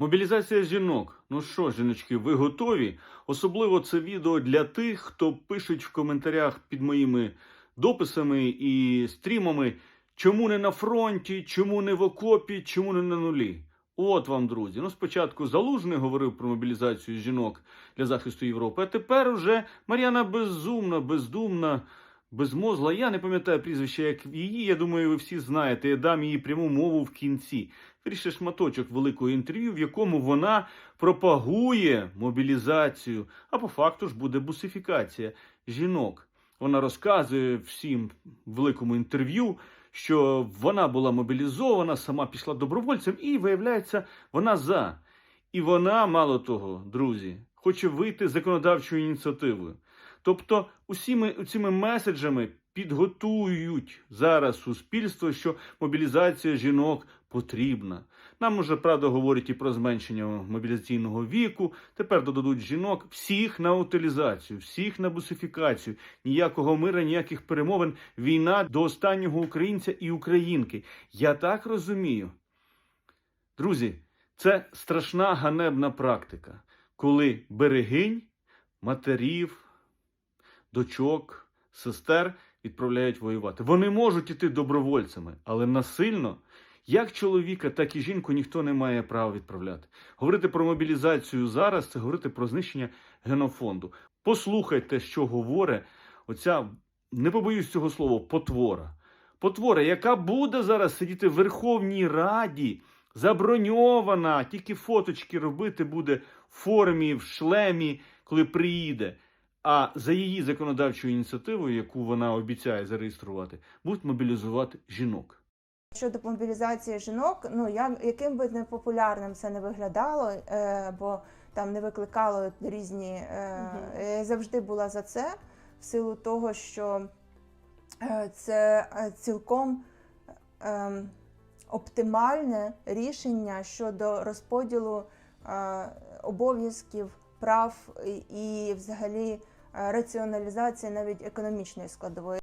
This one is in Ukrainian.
Мобілізація жінок. Ну що, жіночки, ви готові? Особливо це відео для тих, хто пишуть в коментарях під моїми дописами і стрімами, чому не на фронті, чому не в окопі, чому не на нулі. От вам, друзі. Ну, спочатку Залужний говорив про мобілізацію жінок для захисту Європи, а тепер уже Мар'яна безумна, бездумна, безмозла. Я не пам'ятаю прізвище, як її. Я думаю, ви всі знаєте. Я дам її пряму мову в кінці. Вірніше шматочок великого інтерв'ю, в якому вона пропагує мобілізацію, а по факту ж буде бусифікація жінок. Вона розказує всім в великому інтерв'ю, що вона була мобілізована, сама пішла добровольцем, і виявляється, вона за. І вона, мало того, друзі, хоче вийти з законодавчою ініціативою. Тобто, усіми цими меседжами підготують зараз суспільство, що мобілізація жінок потрібна. Нам уже правда говорять і про зменшення мобілізаційного віку. Тепер додадуть жінок всіх на утилізацію, всіх на бусифікацію. Ніякого мира, ніяких перемовин. Війна до останнього українця і українки. Я так розумію. Друзі, це страшна ганебна практика, коли берегинь матерів, дочок, сестер відправляють воювати. Вони можуть іти добровольцями, але насильно, як чоловіка, так і жінку ніхто не має права відправляти. Говорити про мобілізацію зараз це говорити про знищення генофонду. Послухайте, що говорить оця, не побоюсь цього слова, потвора. Потвора, яка буде зараз сидіти в Верховній Раді, заброньована, тільки фоточки робити буде в формі, в шлемі, коли приїде. А за її законодавчою ініціативою, яку вона обіцяє зареєструвати, будуть мобілізувати жінок. Щодо мобілізації жінок, ну я яким би непопулярним це не виглядало, е, бо там не викликало різні е, Мгм. я завжди була за це, в силу того, що е, це е, цілком е, оптимальне рішення щодо розподілу е, обов'язків, прав і, взагалі е, раціоналізації навіть економічної складової.